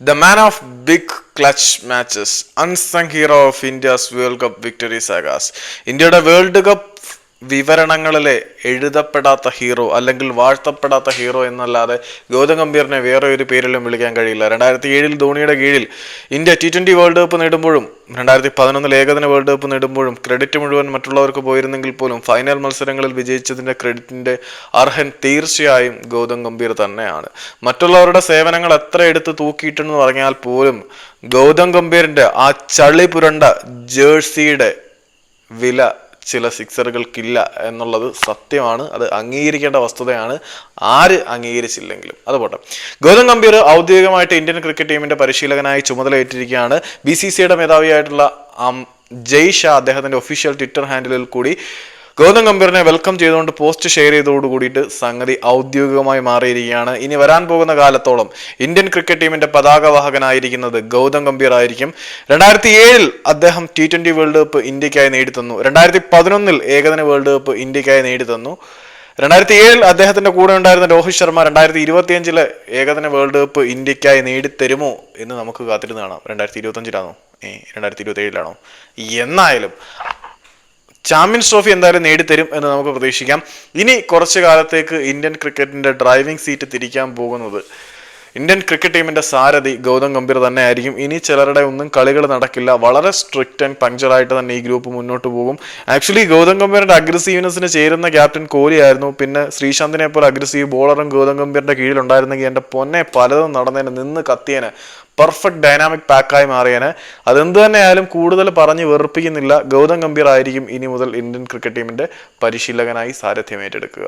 The man of big clutch matches, unsung hero of India's World Cup victory sagas. ഇന്ത്യയുടെ world cup വിവരണങ്ങളിലെ എഴുതപ്പെടാത്ത hero അല്ലെങ്കിൽ വാഴ്ത്തപ്പെടാത്ത hero എന്നല്ലാതെ ഗൗതം ഗംഭീറിനെ വേറെ ഒരു പേരിലും വിളിക്കാൻ കഴിയില്ല. രണ്ടായിരത്തി ഏഴിൽ ധോണിയുടെ കീഴിൽ India T twenty world cup നേടുമ്പോഴും രണ്ടായിരത്തി പതിനൊന്നിൽ ഏകദിന വേൾഡ് കപ്പ് നേടുമ്പോഴും ക്രെഡിറ്റ് മുഴുവൻ മറ്റുള്ളവർക്ക് പോയിരുന്നെങ്കിൽ പോലും ഫൈനൽ മത്സരങ്ങളിൽ വിജയിച്ചതിന്റെ ക്രെഡിറ്റിന്റെ അർഹൻ തീർച്ചയായും ഗൗതം ഗംഭീർ തന്നെയാണ്. മറ്റുള്ളവരുടെ സേവനങ്ങൾ എത്ര എടുത്ത് തൂക്കിയിട്ടെന്ന് പറഞ്ഞാൽ പോലും ഗൗതം ഗംഭീറിന്റെ ആ ചളി പുരണ്ട ജേഴ്സിയുടെ വില ചില സിക്സറുകൾക്കില്ല എന്നുള്ളത് സത്യമാണ്. അത് അംഗീകരിക്കേണ്ട വസ്തുതയാണ്. ആര് അംഗീകരിച്ചില്ലെങ്കിലും. അത് പോട്ടെ. ഗൗതം ഗംഭീർ ഔദ്യോഗികമായിട്ട് ഇന്ത്യൻ ക്രിക്കറ്റ് ടീമിന്റെ പരിശീലകനായി ചുമതലയേറ്റിരിക്കുകയാണ്. ബി സി സിയുടെ മേധാവിയായിട്ടുള്ള അം, ജയ് ഷാ അദ്ദേഹത്തിന്റെ ഒഫീഷ്യൽ ട്വിറ്റർ ഹാൻഡിലിൽ കൂടി ഗൗതം ഗംഭീറിനെ വെൽക്കം ചെയ്തുകൊണ്ട് പോസ്റ്റ് ഷെയർ ചെയ്തോട് കൂടിയിട്ട് സംഗതി ഔദ്യോഗികമായി മാറിയിരിക്കുകയാണ്. ഇനി വരാൻ പോകുന്ന കാലത്തോളം ഇന്ത്യൻ ക്രിക്കറ്റ് ടീമിന്റെ പതാക വാഹകനായിരിക്കുന്നത് ഗൗതം ഗംഭീർ ആയിരിക്കും. രണ്ടായിരത്തി ഏഴിൽ അദ്ദേഹം ടി ട്വന്റി വേൾഡ് കപ്പ് ഇന്ത്യക്കായി നേടിത്തന്നു. രണ്ടായിരത്തി പതിനൊന്നിൽ ഏകദിന വേൾഡ് കപ്പ് ഇന്ത്യക്കായി നേടിത്തന്നു. രണ്ടായിരത്തി ഏഴിൽ അദ്ദേഹത്തിന്റെ കൂടെ ഉണ്ടായിരുന്ന രോഹിത് ശർമ്മ രണ്ടായിരത്തി ഇരുപത്തിയഞ്ചിലെ ഏകദിന വേൾഡ് കപ്പ് ഇന്ത്യക്കായി നേടിത്തരുമോ എന്ന് നമുക്ക് കാത്തിരുന്ന് കാണാം. രണ്ടായിരത്തി ഏഹ് രണ്ടായിരത്തി ഇരുപത്തി ഏഴിലാണോ എന്നായാലും ചാമ്പ്യൻസ് ട്രോഫി എന്തായാലും നേടിത്തരും എന്ന് നമുക്ക് പ്രതീക്ഷിക്കാം. ഇനി കുറച്ചു കാലത്തേക്ക് ഇന്ത്യൻ ക്രിക്കറ്റിന്റെ ഡ്രൈവിംഗ് സീറ്റ് തിരിക്കാൻ പോകുന്നത് ഇന്ത്യൻ ക്രിക്കറ്റ് ടീമിന്റെ സാരഥി ഗൗതം ഗംഭീർ തന്നെ ആയിരിക്കും ഇനി ചിലരുടെ ഒന്നും കളികൾ നടക്കില്ല. വളരെ സ്ട്രിക്റ്റ് ആൻഡ് പങ്ക്ചറായിട്ട് തന്നെ ഈ ഗ്രൂപ്പ് മുന്നോട്ട് പോകും. ആക്ച്വലി ഗൗതം ഗംഭീറിന്റെ അഗ്രസീവ്നെസ്സിന് ചേരുന്ന ക്യാപ്റ്റൻ കോഹ്ലി ആയിരുന്നു. പിന്നെ ശ്രീശാന്തിനെ പോലെ അഗ്രസീവ് ബോളറും ഗൗതം ഗംഭീറിന്റെ കീഴിലുണ്ടായിരുന്നെങ്കിൽ എന്റെ പൊന്നെ പലതും നടന്നതിന് നിന്ന് കത്തിയേനെ. Perfect dynamic പാക്കായി മാറിയേനെ. അതെന്ത് തന്നെയായാലും കൂടുതൽ പറഞ്ഞ് വെറുപ്പിക്കുന്നില്ല. ഗൗതം ഗംഭീർ ആയിരിക്കും ഇനി മുതൽ ഇന്ത്യൻ ക്രിക്കറ്റ് ടീമിന്റെ പരിശീലകനായി സാരഥ്യം ഏറ്റെടുക്കുക.